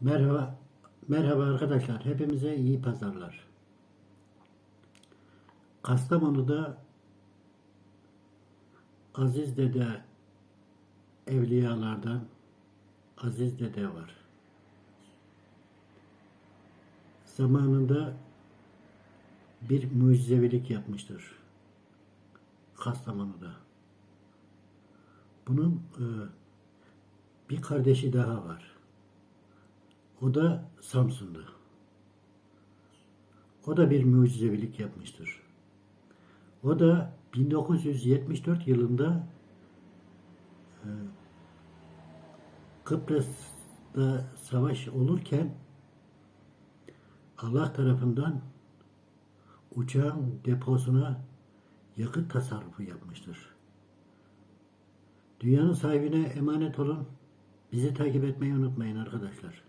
Merhaba, merhaba arkadaşlar. Hepimize iyi pazarlar. Kastamonu'da Aziz Dede evliyalardan Aziz Dede var. Zamanında bir mucizevilik yapmıştır. Kastamonu'da. Bunun e, bir kardeşi daha var. O da Samsun'da. O da bir mucizevilik yapmıştır. O da 1974 yılında e, Kıbrıs'ta savaş olurken Allah tarafından uçağın deposuna yakıt tasarrufu yapmıştır. Dünyanın sahibine emanet olun. Bizi takip etmeyi unutmayın arkadaşlar.